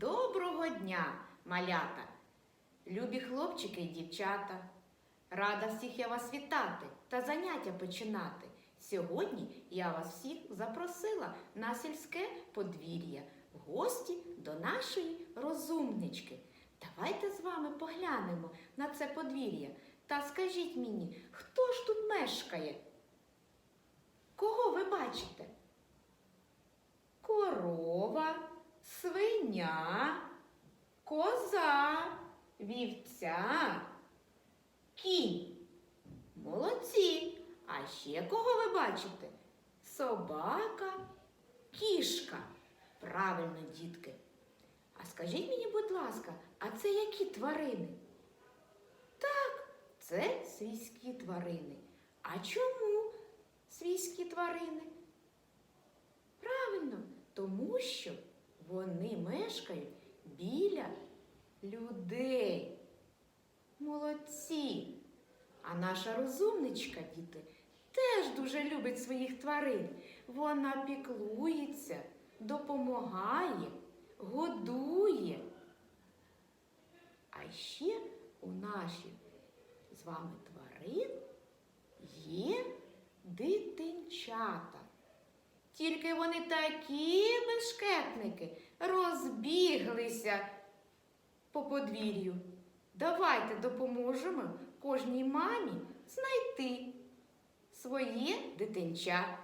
Доброго дня, малята, любі хлопчики і дівчата. Рада всіх я вас вітати та заняття починати. Сьогодні я вас всіх запросила на сільське подвір'я, в гості до нашої розумнички. Давайте з вами поглянемо на це подвір'я та скажіть мені, хто ж тут мешкає? Кого ви бачите? Корова, свиня, коза, вівця, кінь. Молодці. А ще кого ви бачите? Собака, кішка. Правильно, дітки. А скажіть мені, будь ласка, а це які тварини? Так, це свійські тварини. А чому свійські тварини? Правильно, тому що вони мешкають біля людей. Молодці. А наша розумничка, діти, теж дуже любить своїх тварин. Вона піклується, допомагає, годує. А ще у наших з вами тварин є дитинчата. Тільки вони такі бешкетники розбіглися по подвір'ю. Давайте допоможемо кожній мамі знайти своє дитинча.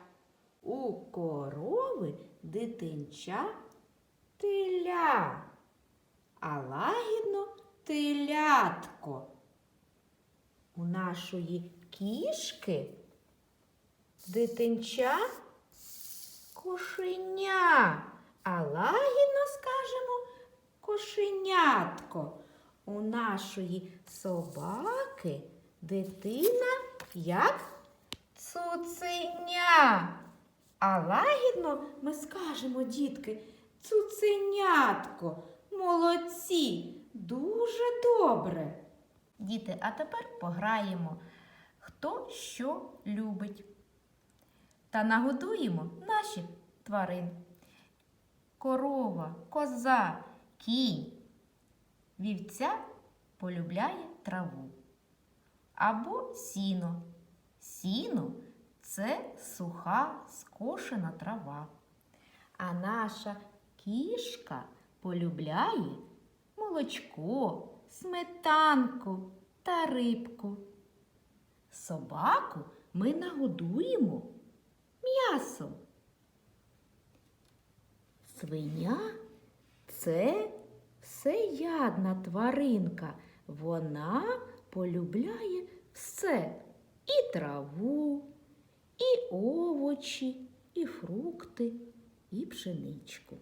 У корови дитинча теля, а лагідно телятко. У нашої кішки дитинча кошеня, а лагідно скажемо кошенятко. У нашої собаки дитина як цуценя. А лагідно ми скажемо, дітки, цуценятко, молодці, дуже добре. Діти, а тепер пограємо, хто що любить. Та нагодуємо наших тварин. Корова, коза, кінь. Вівця полюбляє траву. Або сіно. Сіно це суха скошена трава. А наша кішка полюбляє молочко, сметанку та рибку. Собаку ми нагодуємо м'ясом. Свиня це всеядна тваринка. Вона полюбляє все і траву, і овочі, і фрукти, і пшеничку.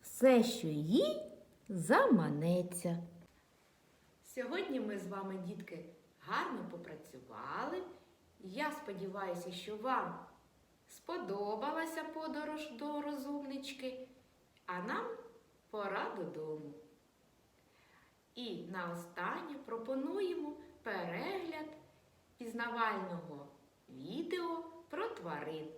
Все, що їй заманеться. Сьогодні ми з вами, дітки, гарно попрацювали. Я сподіваюся, що вам сподобалася подорож до розумнички, а нам пора додому. І наостаннє пропонуємо перегляд пізнавального відео про тварин.